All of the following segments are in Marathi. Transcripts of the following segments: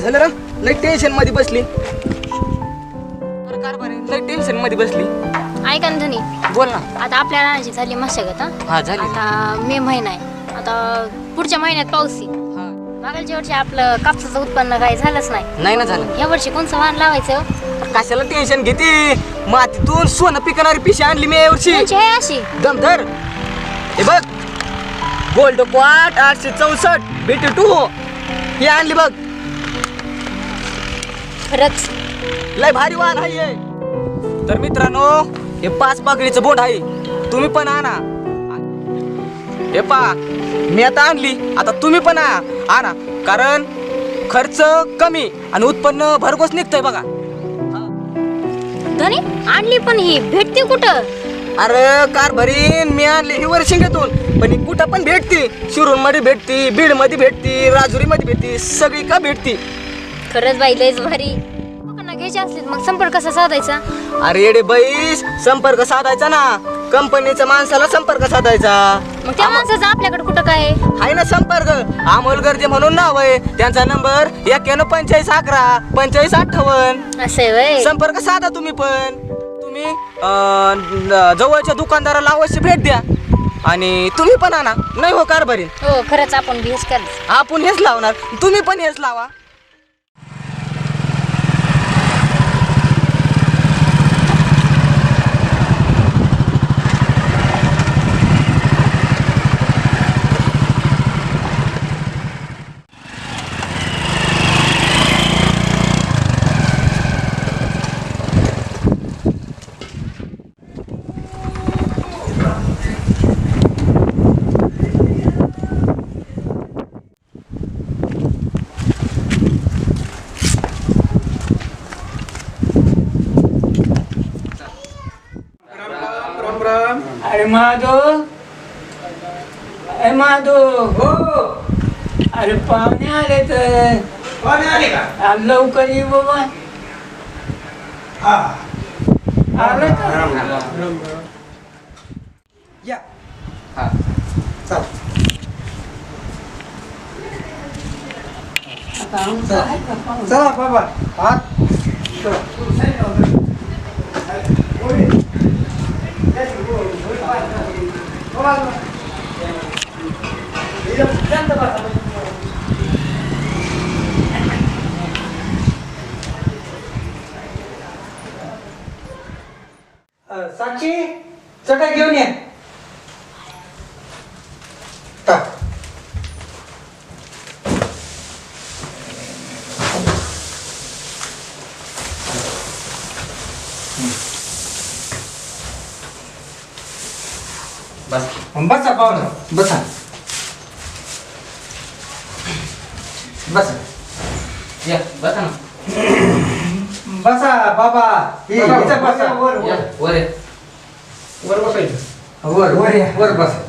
काय झालं रे? लय टेन्शनमध्ये बसली. अरे कारभारी लय टेन्शनमध्ये बसली. ऐका ना धनी. बोल ना. आता आपल्या रानाची झाली मशागत हा? हा झाली. आता मे महिना आहे. आता पुढच्या महिन्यात पाऊस येईल. हा. मागच्या वर्षी आपलं कापसाचं उत्पन्न काही झालंच नाही. नाही ना झालं. या वर्षी कोणचं वाहन लावायचं? कशाला टेन्शन घेते? मातीतून सोनं पिकणारी पिशी आणली मी यावर्षी आहे अशी. दमधर हे बघ. गोल्ड क्वाट आठशे चौसष्ट बीटी टू ही आणली बघ. खरंच? लय भारी वाहन आहे. तर मित्रांनो हे पाच पाकळीचं बोट आहे. तुम्ही पण आणा. हे पा मी आता आणली. आता तुम्ही पण आणा. कारण खर्च कमी आणि उत्पन्न भरघोस निघतंय बघा. धनी आणली पण ही. भेटते कुठं? अरे कार भरीन. मी आणली ही वर्षिंगेतून पण ही कुठं पण भेटती. शिरूरमध्ये भेटती बीडमध्ये भेटती राजुरी मध्ये भेटती सगळी का भेटती. खरंच बाई लयच भारी. लोकांना घ्यायचे असले मग संपर्क कसा साधायचा? अरे येडे बैस संपर्क साधायचा ना. कंपनीच्या माणसाला संपर्क साधायचा. मग त्या माणसाचं आपल्याकडे कुठं काय आहे? ना संपर्क. अमोल गर्जे म्हणून नाव आहे. त्यांचा नंबर एक्क्याण्णव पंचेचाळीस अकरा पंचेचाळीस अठ्ठावन्न. असं आहे वय. संपर्क साधा तुम्ही पण. तुम्ही अं, न- जवळच्या दुकानदाराला अवश्य भेट द्या. आणि तुम्ही पण आणा. नाही हो कारभारी. हो खरंच आपण भेस कर आपण हेच लावणार. तुम्ही पण हेच लावा. माधव अरे माधव हो. अरे पाहुणे आले तर. पाहुणे आले का? आ, लवकर ये बाबा. हा. आलं का? या. चल. आता आमचं आहे का पाहुणे? चला बाबा. हात. साक्षी चटक घेऊन ये. बसा पाहुणं. बसा. बसा. या बसा ना. बसा बाबा. हे इथं बसा. वर या, वर आहे. वर बसायचं वर वर या, वर बसा.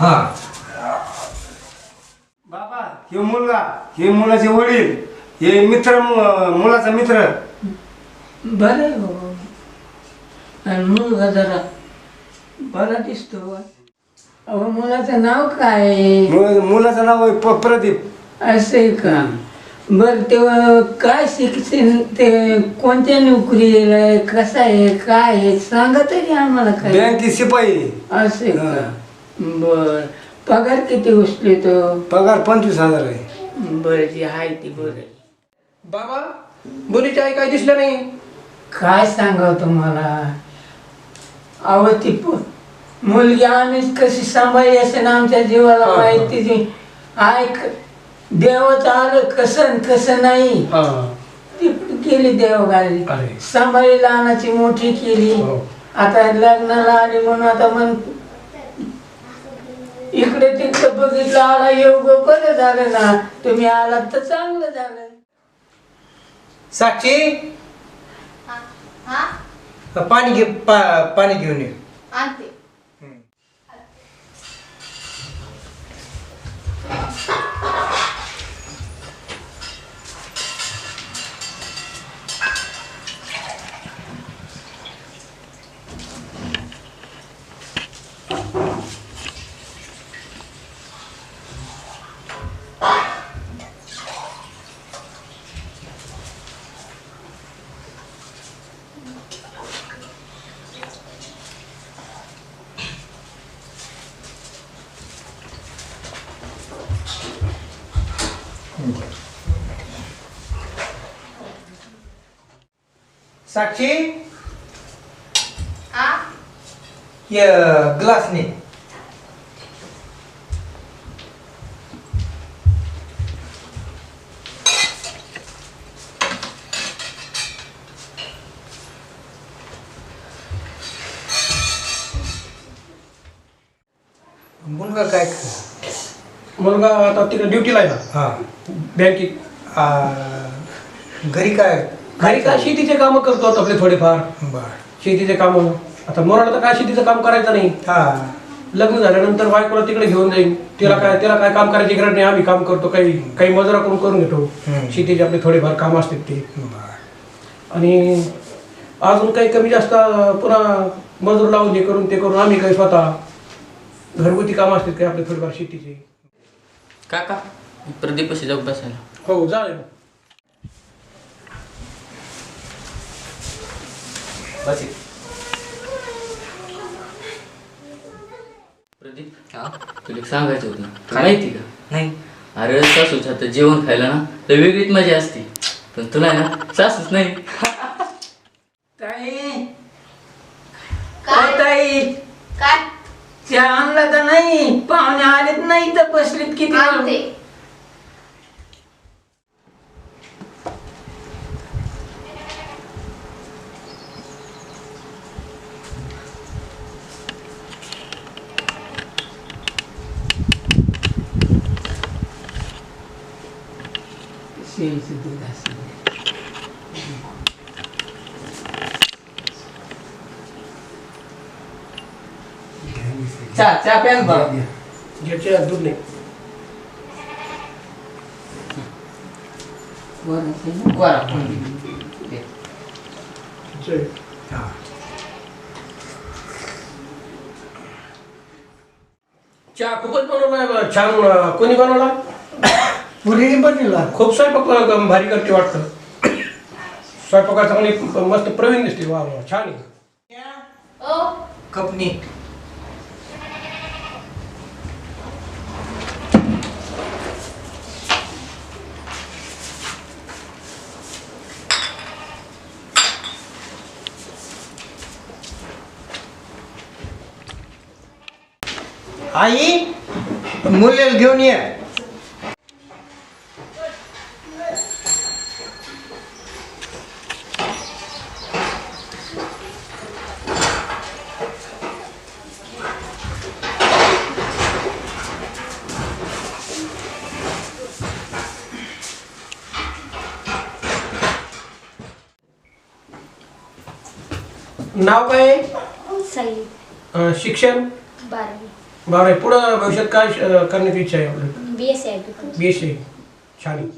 हा. बाबा हे मुलगा हे मुलाचे वडील हे मित्र मु- मुलाचा मित्र. बरं आहे बाबा. आणि मुलगा जरा बरा दिसतो. अहो मुलाचं नाव काय? आहे? मु- मुलाचं नाव आहे प- प्रदीप. असं आहे का? बर ते अं, काय शिक्षण ते कोणत्या नोकरीला आहे? कसं आहे? काय आहे? सांगा तरी आम्हाला काय. बँकेत शिपाई. असं आहे. का? बर. पगार किती उचले तो? पगार पंचवीस हजार आहे. बरं जे आहे ते बरं. बाबा मुलीची आई काय दिसलं नाही? काय सांगावं तुम्हाला? अहो ती पो- मुलगी आम्हीच कशी सांभाळली असेल आमच्या जीवाला हा, माहिती जी ऐक देवाचं आलं कसं कसं नाही. हा. ती केली देवगाली अरे. सांभाळी लहानाची मोठी केली. हो. आता लग्नाला आली म्हणून आता मग इकडे तिकडे बघितलं आला योग बरं झालं ना. तुम्ही आलात तर चांगलं झालं. साक्षी? पाणी घे पा- पाणी घेऊन ये. आणते. साक्षी ये ग्लास ने मुलगा काय? मुलगा आता तिकडे ड्युटीला आहे ना. हा. बँकेत आ, घरी काय? घरी काय शेतीचे कामं करतो आता आपले थोडेफार. बर. शेतीचे कामं. आता मोराला तर काय शेतीचं काम करायचं नाही. हा. लग्न झाल्यानंतर बायकोला तिकडे घेऊन जाईन. तिला काय तिला काय काम करायची गरज नाही. आम्ही काम करतो. काही काही मजुरा करून करून घेतो. हम्म. शेतीचे आपले थोडेफार काम असतात ते. बर. आणि अजून काही कमी जास्त पुन्हा मजूर लावून हे करून ते करून आम्ही काही स्वतः घरगुती काम असतात काही आपले थोडेफार शेतीचे. काका प्रदीपशी जाऊ बसायला. हो चालेल बस प्रदीप तुला एक सांगायचं होतं. माहिती का? नाही. अरे सासूच्या हातात जेवण खायला ना तर वेगळीच मजा असते. पण तुला ना सासूच नाही. ताई. काय? ताई. काय? चहा आणला का नाही पाहुणे आलेत नाही तर बसलीत किती आणते शेळीचं दूध असेल चहा चहा प्यान बा ज्याच्या दूध नाही बरं असेल ना? बरं जय. चहा खूपच बनवलाय बा. छान अं, कोणी बनवला पुरीने बनवला खूप स्वयंपाक भारी करते वाटतं. स्वयंपाकात चांगली मस्त प्रवीण दिसते. वा वा छान आहे. ओ. आई मुलीला घेऊन ये. नाव काय? आहे? सई. अं, शिक्षण? बारावी. बरं पुढं भविष्यात काय अं, करण्याची इच्छा आहे आपलं? B S C B S छान.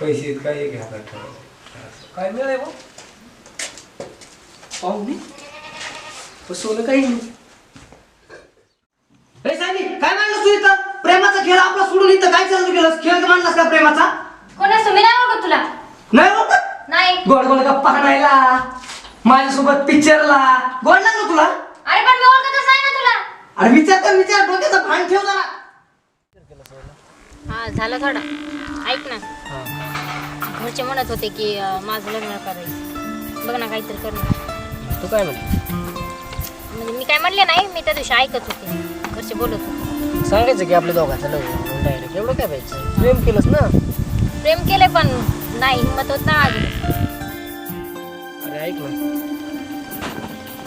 पैसे काय एक हातात ठेवायचे काय मिळालंय बा पाहुणे? फसवलं काही नाही. हे सायली काय मांडलंस तू इथं? प्रेमाचा खेळ आपला सोडून इथं काय चालू केलं खेळ मांडलास का प्रेमाचा? कोण असतो मी नाही ओळखत तुला. नाही ओळखत? नाही. गोड गोड गप्पा माझ्यासोबत पिक्चरला. गोड लागलं तुला? अरे पण मी ओळखतच नाही ना तुला. अरे विचार कर विचार. डोक्याचा भान ठेव जरा. हा झालं थोडा. ऐक ना. घरचे म्हणत होते की अं, माझं लग्न करायचं. बघ ना काहीतरी कर ना तू काय म्हणते? म्हणजे मी काय म्हणले नाही मी त्या दिवशी ऐकत होते. घरचे बोलत होते. सांगायचं की आपल्या दोघांचं लग्न डायरेक्ट एवढं काय पाहिजे प्रेम केलंस ना? प्रेम केले पण नाही हिंमत होत ना अजून अरे ऐक ना.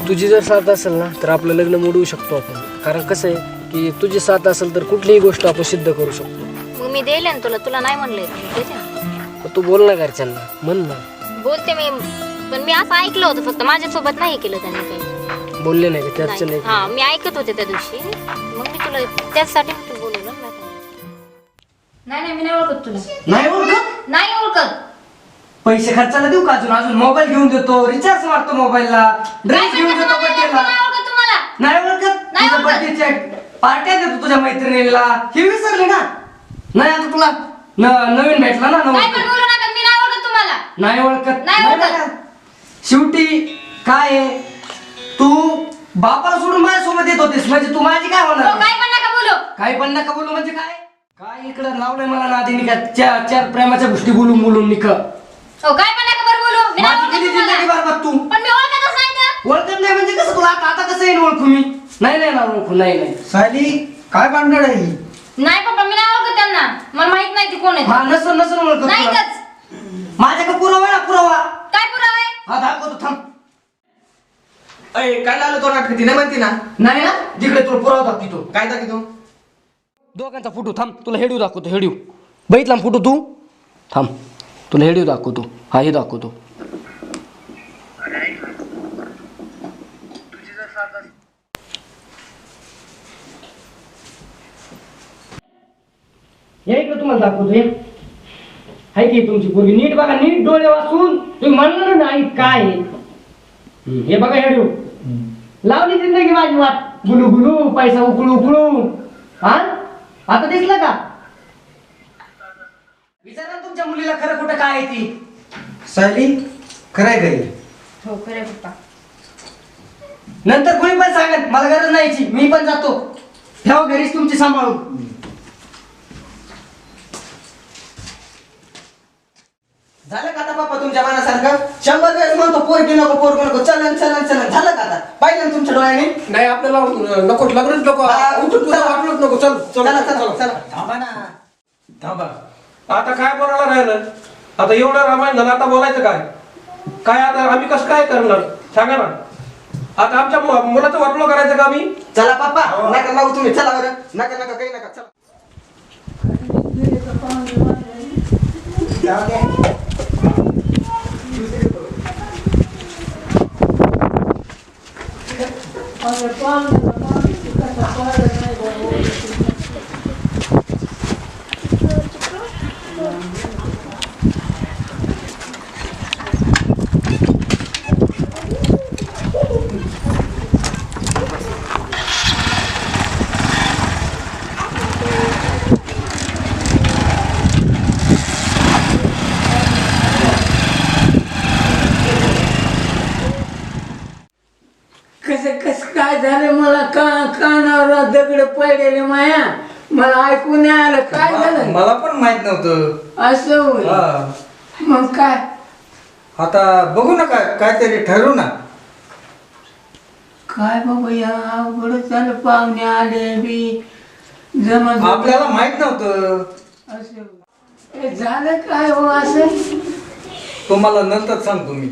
तुझी जर साथ असेल ना तर आपलं लग्न मोडवू शकतो आपण. कारण कसं आहे की तुझी साथ असेल तर कुठलीही गोष्ट आपण सिद्ध करू शकतो. मग मी देईल ना तुला तुला नाही म्हणलंय. मी देते ना तू बोल ना घरच्यांना. म्हण ना. बोलते मी पण मी असं ऐकलं होतं फक्त माझ्यासोबत नाही केलं त्यांनी काही. बोलले नाही का? चर्चा नाही नाही हा मी ऐकत होते त्या दिवशी. मग मी तुला त्याचसाठी मी तुला बोलवलं ना नाही नाही. मी नाही ओळखत तुला. नाही ओळखत? नाही ओळखत. पैसे खर्चाला देऊ का अजून? अजून मोबाईल घेऊन देतो रिचार्ज मारतो मोबाईलला ड्रेस काय घेऊन करता देतो? बर्थडेला नाही ओळखत तुम्हाला. नाही ओळखत? नाही तुझ्या ओळखत. बर्थडेच्या पार्ट्या देतो तुझ्या मैत्रिणीला. हे विसरले ना? नाही आता तुला न- नवीन भेटला ना काय पण नवीन बोलू नका मी नाही ओळखत तुम्हाला नाही ओळखत. नाही ओळखत. ना. शेवटी काय आहे? तू बापाला सोडून माझ्यासोबत येत होतीस. म्हणजे तू माझी काय हो, होणार काय पण नका बोलू. काही पण नका बोलू म्हणजे काय? काय इकडं लावलंय मला नादी निका चार चार प्रेमाच्या गोष्टी बोलून बोलून निक हो काय पण नका बरं बोलू. मी नाही माझी ओळखत किती तुम्हाला. जिंदगी बरबाद तू. पण मी ओळखतच नाही तर? ओळखत नाही म्हणजे कसं तुला आता आता कसं येईल ओळखू मी? नाही नाही ना ओळखू नाही नाही. सायली काय भांडण आहे नाही पप्पा मी नाही ओळखत त्यांना. मला माहीत नाही ती कोण आहे हा नसन नसन ओळखत तुला. माझ्याकडे पुरावा आहे ना पुरावा काय पुरावा आहे हा दाखवतो थांब अय काय लागलं तो नाटक ती नाही म्हणते ना? नाही ना? तिकडे तुला पुरावा दाखवतो काय दाखवतो दोघांचा फोटो थांब तुला हेडू दाखवतो हेडू बघितला फोटो तू? थांब तुला हेडू दाखवतो. हा हे दाखवतो. हे इकडे तुम्हाला दाखवतो हे हाय की तुमची पोरगी नीट बघा नीट डोळे वाचून. तुम्ही म्हणणार नाही काय आहे. हे बघा हेडू लावली जिंदगी माझी वाट? गुलू गुलू पैसा उकळू उकळू. हा? आता दिसलं का? विचारा ना तुमच्या मुलीला खरं कुठं काय आहे ती. सायली खरंय काही हो? खरं पप्पा. नंतर कोणी पण सांगत मला गरज नाही याची. मी पण जातो. ठेवा घरीच तुमची सांभाळून. झालं का आता बाप्पा तुमच्या मनासारखं? शंभर वेळेस म्हणतो पोरगी नको पोरगी नको चलन चलन चलन. झालं का आता? पाहिलं ना तुमच्या डोळ्याने? नाही आपल्याला नको लग्नच नको. हा, उठून तुला चला. वाटलंच नको. चल चल चला चला थांबा ना. थांबा. आता काय बोलायला राहिलं? आता एवढं रामायण झालं आता बोलायचं काय? काय आता आम्ही कसं काय करणार? सांगा ना. आता आमच्या मु- मुलाचं वाटलं करायचं का आम्ही? चला पप्पा नका लावू तुम्ही. चला बरं. नका नका काही नका. चला. जाऊ द्या. Але пане на пам'яті катапари найвагоміші. Е, कानावर दगड पडलेले माया. मला ऐकून नाही आलं. काय झालं? मला पण माहीत नव्हतं. असं होय हा. मग काय? आता बघू ना काय काहीतरी ठरवू ना. काय बाबा या अवघड झालं. पाहुणे आले बी. जमा आपल्याला माहीत नव्हतं. असं हे झालं काय हो असं? तुम्हाला नंतर सांगतो मी.